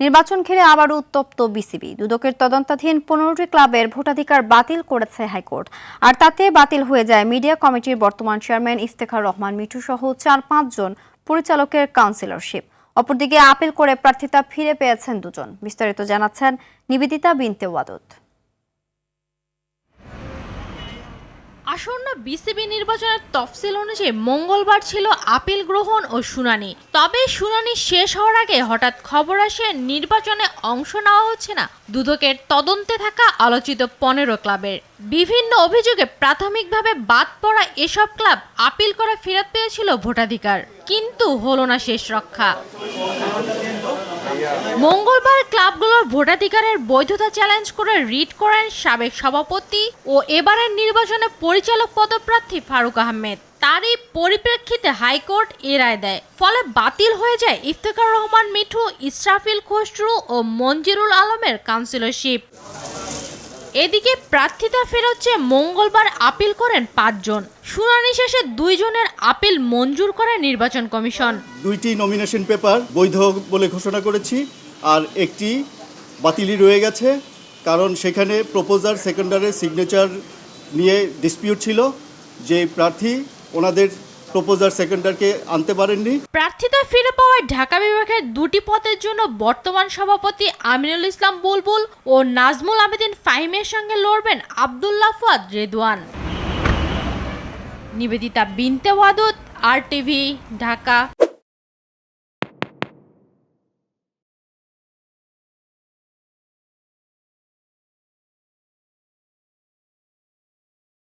নির্বাচন ঘিরে আবারও উত্তপ্ত বিসিবি। দুদকের তদন্তাধীন পনেরোটি ক্লাবের ভোটাধিকার বাতিল করেছে হাইকোর্ট। আর তাতে বাতিল হয়ে যায় মিডিয়া কমিটির বর্তমান চেয়ারম্যান ইফতেখার রহমান মিঠু সহ চার পাঁচজন পরিচালকের কাউন্সিলরশিপ। অপরদিকে আপিল করে প্রার্থিতা ফিরে পেয়েছেন দুজন। বিস্তারিত জানাচ্ছেন নিবেদিতা বিনতে ওয়াদত আসন্ন বিসিবি নির্বাচনের তফসিল অনুযায়ী মঙ্গলবার ছিল আপিল গ্রহণ ও শুনানি। তবে শুনানি শেষ হওয়ার আগে হঠাৎ খবর আসে, নির্বাচনে অংশ নেওয়া হচ্ছে না। দুদকের তদন্তে থাকা আলোচিত পনেরো ক্লাবের। বিভিন্ন অভিযোগে প্রাথমিকভাবে বাদ পড়া এসব ক্লাব আপিল করে ফেরত পেয়েছিল ভোটাধিকার। কিন্তু হলো না শেষ রক্ষা। মঙ্গলবার ক্লাবগুলোর ভোটাধিকারের বৈধতা চ্যালেঞ্জ করে রিট করেন সাবেক সভাপতি ও এবারের নির্বাচনে পরিচালক পদপ্রার্থী ফারুক আহমেদ। তারই পরিপ্রেক্ষিতে হাইকোর্ট এ রায় দেয়। ফলে বাতিল হয়ে যায় ইফতেখার রহমান, মিঠু, ইসরাফিল খসরু ও মঞ্জিরুল আলমের কাউন্সিলরশিপ এদিকে প্রার্থিতা ফেরত চেয়ে মঙ্গলবার আপিল করেন পাঁচজন। শুনানি শেষে দুইজনের আপিল মঞ্জুর করে নির্বাচন কমিশন। দুইটি নমিনেশন পেপার বৈধ বলে ঘোষণা করেছি। আর একটি বাতিলই রয়ে গেছে, কারণ সেখানে প্রপোজার সেকেন্ডারের সিগনেচার নিয়ে ডিসপিউট ছিল যে প্রার্থী ওনাদের প্রপোজার সেকেন্ডারকে আনতে পারেননি। প্রার্থিতা ফিরে পাওয়ায় ঢাকা বিভাগের দুটি পদের জন্য বর্তমান সভাপতি আমিনুল ইসলাম বুলবুল ও নাজমুল আবেদিন ফাহিমের সঙ্গে লড়বেন Abdullah Fuad Redwan. Nibedita Binte Wadud, R TV, Dhaka.